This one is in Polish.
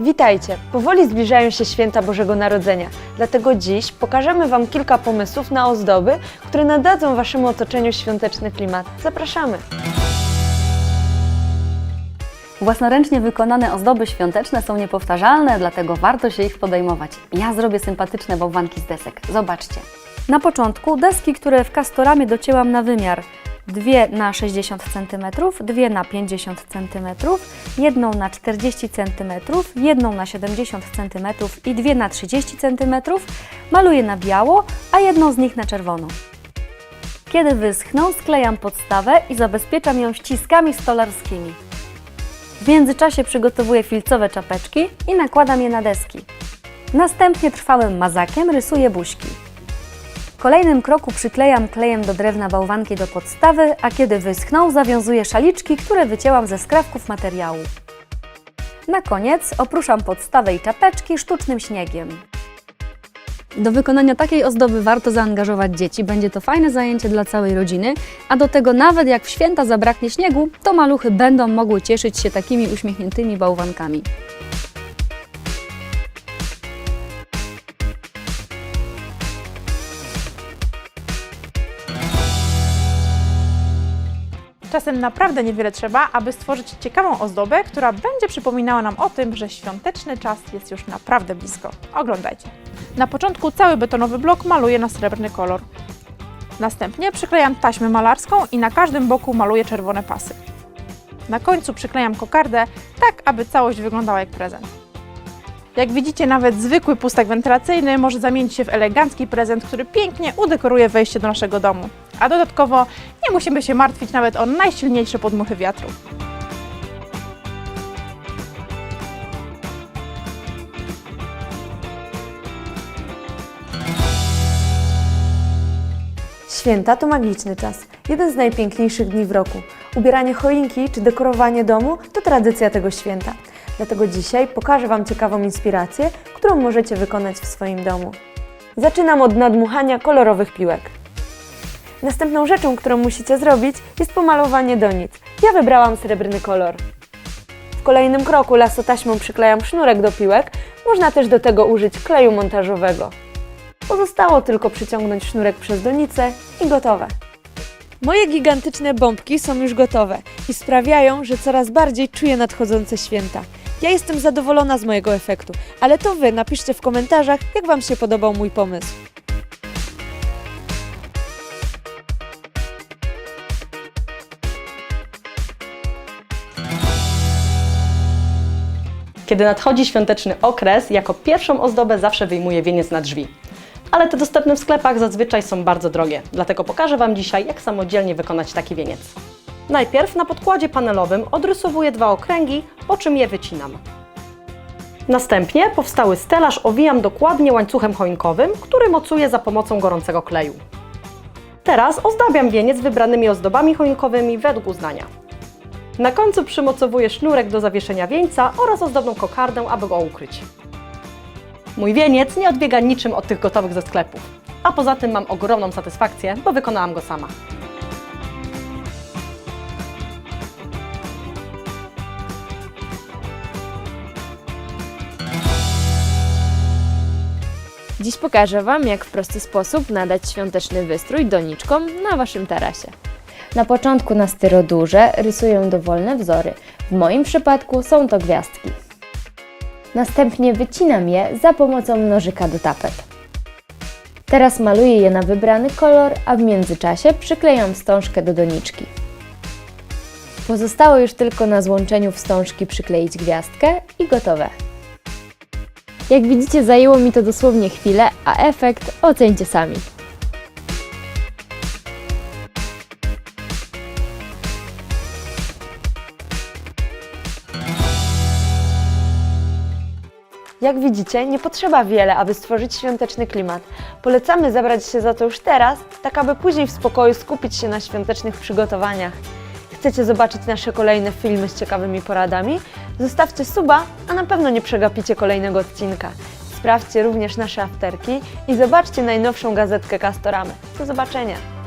Witajcie! Powoli zbliżają się święta Bożego Narodzenia, dlatego dziś pokażemy Wam kilka pomysłów na ozdoby, które nadadzą Waszemu otoczeniu świąteczny klimat. Zapraszamy! Własnoręcznie wykonane ozdoby świąteczne są niepowtarzalne, dlatego warto się ich podejmować. Ja zrobię sympatyczne bałwanki z desek. Zobaczcie. Na początku deski, które w kastoramie docięłam na wymiar. Dwie na 60 cm, dwie na 50 cm, jedną na 40 cm, jedną na 70 cm i dwie na 30 cm maluję na biało, a jedną z nich na czerwono. Kiedy wyschną, sklejam podstawę i zabezpieczam ją ściskami stolarskimi. W międzyczasie przygotowuję filcowe czapeczki i nakładam je na deski. Następnie trwałym mazakiem rysuję buźki. Kolejnym kroku przyklejam klejem do drewna bałwanki do podstawy, a kiedy wyschną, zawiązuję szaliczki, które wycięłam ze skrawków materiału. Na koniec opruszam podstawę i czapeczki sztucznym śniegiem. Do wykonania takiej ozdoby warto zaangażować dzieci. Będzie to fajne zajęcie dla całej rodziny, a do tego nawet jak w święta zabraknie śniegu, to maluchy będą mogły cieszyć się takimi uśmiechniętymi bałwankami. Czasem naprawdę niewiele trzeba, aby stworzyć ciekawą ozdobę, która będzie przypominała nam o tym, że świąteczny czas jest już naprawdę blisko. Oglądajcie. Na początku cały betonowy blok maluję na srebrny kolor. Następnie przyklejam taśmę malarską i na każdym boku maluję czerwone pasy. Na końcu przyklejam kokardę, tak aby całość wyglądała jak prezent. Jak widzicie, nawet zwykły pustek wentylacyjny może zamienić się w elegancki prezent, który pięknie udekoruje wejście do naszego domu. A dodatkowo nie musimy się martwić nawet o najsilniejsze podmuchy wiatru. Święta to magiczny czas, jeden z najpiękniejszych dni w roku. Ubieranie choinki czy dekorowanie domu to tradycja tego święta. Dlatego dzisiaj pokażę Wam ciekawą inspirację, którą możecie wykonać w swoim domu. Zaczynam od nadmuchania kolorowych piłek. Następną rzeczą, którą musicie zrobić, jest pomalowanie donic. Ja wybrałam srebrny kolor. W kolejnym kroku lasotaśmą przyklejam sznurek do piłek, można też do tego użyć kleju montażowego. Pozostało tylko przyciągnąć sznurek przez donicę i gotowe. Moje gigantyczne bombki są już gotowe i sprawiają, że coraz bardziej czuję nadchodzące święta. Ja jestem zadowolona z mojego efektu, ale to Wy napiszcie w komentarzach, jak Wam się podobał mój pomysł. Kiedy nadchodzi świąteczny okres, jako pierwszą ozdobę zawsze wyjmuję wieniec na drzwi. Ale te dostępne w sklepach zazwyczaj są bardzo drogie, dlatego pokażę Wam dzisiaj, jak samodzielnie wykonać taki wieniec. Najpierw na podkładzie panelowym odrysowuję dwa okręgi, po czym je wycinam. Następnie powstały stelaż owijam dokładnie łańcuchem choinkowym, który mocuję za pomocą gorącego kleju. Teraz ozdabiam wieniec wybranymi ozdobami choinkowymi według uznania. Na końcu przymocowuję sznurek do zawieszenia wieńca oraz ozdobną kokardę, aby go ukryć. Mój wieniec nie odbiega niczym od tych gotowych ze sklepów. A poza tym mam ogromną satysfakcję, bo wykonałam go sama. Dziś pokażę Wam, jak w prosty sposób nadać świąteczny wystrój doniczkom na Waszym tarasie. Na początku na styrodurze rysuję dowolne wzory. W moim przypadku są to gwiazdki. Następnie wycinam je za pomocą nożyka do tapet. Teraz maluję je na wybrany kolor, a w międzyczasie przyklejam wstążkę do doniczki. Pozostało już tylko na złączeniu wstążki przykleić gwiazdkę i gotowe. Jak widzicie, zajęło mi to dosłownie chwilę, a efekt ocencie sami. Jak widzicie, nie potrzeba wiele, aby stworzyć świąteczny klimat. Polecamy zabrać się za to już teraz, tak aby później w spokoju skupić się na świątecznych przygotowaniach. Chcecie zobaczyć nasze kolejne filmy z ciekawymi poradami? Zostawcie suba, a na pewno nie przegapicie kolejnego odcinka. Sprawdźcie również nasze afterki i zobaczcie najnowszą gazetkę Castoramy. Do zobaczenia!